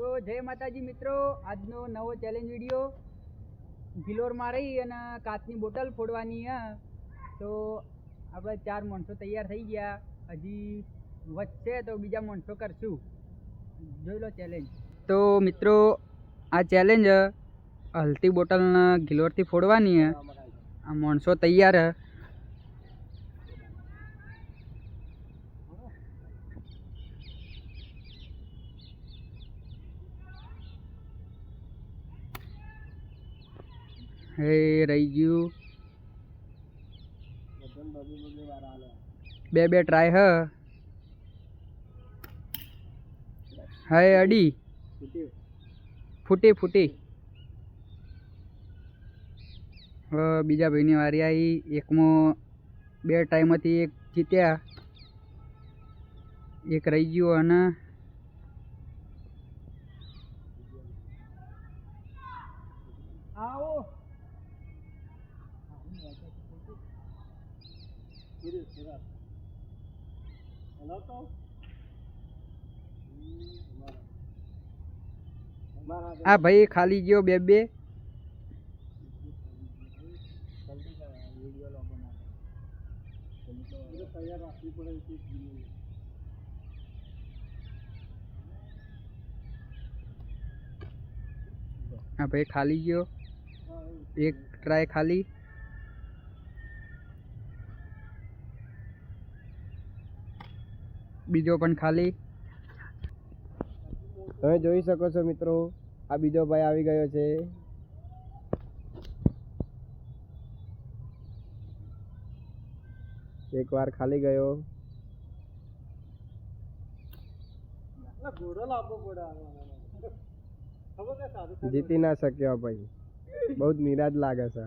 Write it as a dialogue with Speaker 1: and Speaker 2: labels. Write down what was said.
Speaker 1: તો જય માતાજી મિત્રો, આજનો નવો ચેલેન્જ વીડિયો ભિલોરમાં રહી અને કાચની બોટલ ફોડવાની, હે. તો આપણે ચાર માણસો તૈયાર થઈ ગયા. હજી વચ્ચે તો બીજા માણસો કરશું. જોઈ લો ચેલેન્જ તો મિત્રો, આ ચેલેન્જ હલતી બોટલના ગિલોરથી ફોડવાની આ માણસો તૈયાર હે, રહી ગયું. બે બે ટ્રાય હ. હે, અડી. ફૂટી ફૂટી. બીજા ભાઈની વારી આવી. એકમાં બે ટાઈમમાંથી એક જીત્યા. એક રહી ગયો અને આવો. આ ભાઈ ખાલી ગયો બે બે. હા ભાઈ ખાલી ગયો. એક ટ્રાય ખાલી. બીજો પણ ખાલી.
Speaker 2: તમે જોઈ શકો છો મિત્રો આ બીજો ભાઈ આવી ગયો છે. એક વાર ખાલી ગયો. જીતી ના શક્યો ભાઈ. બહુ જ નિરાશ લાગે છે.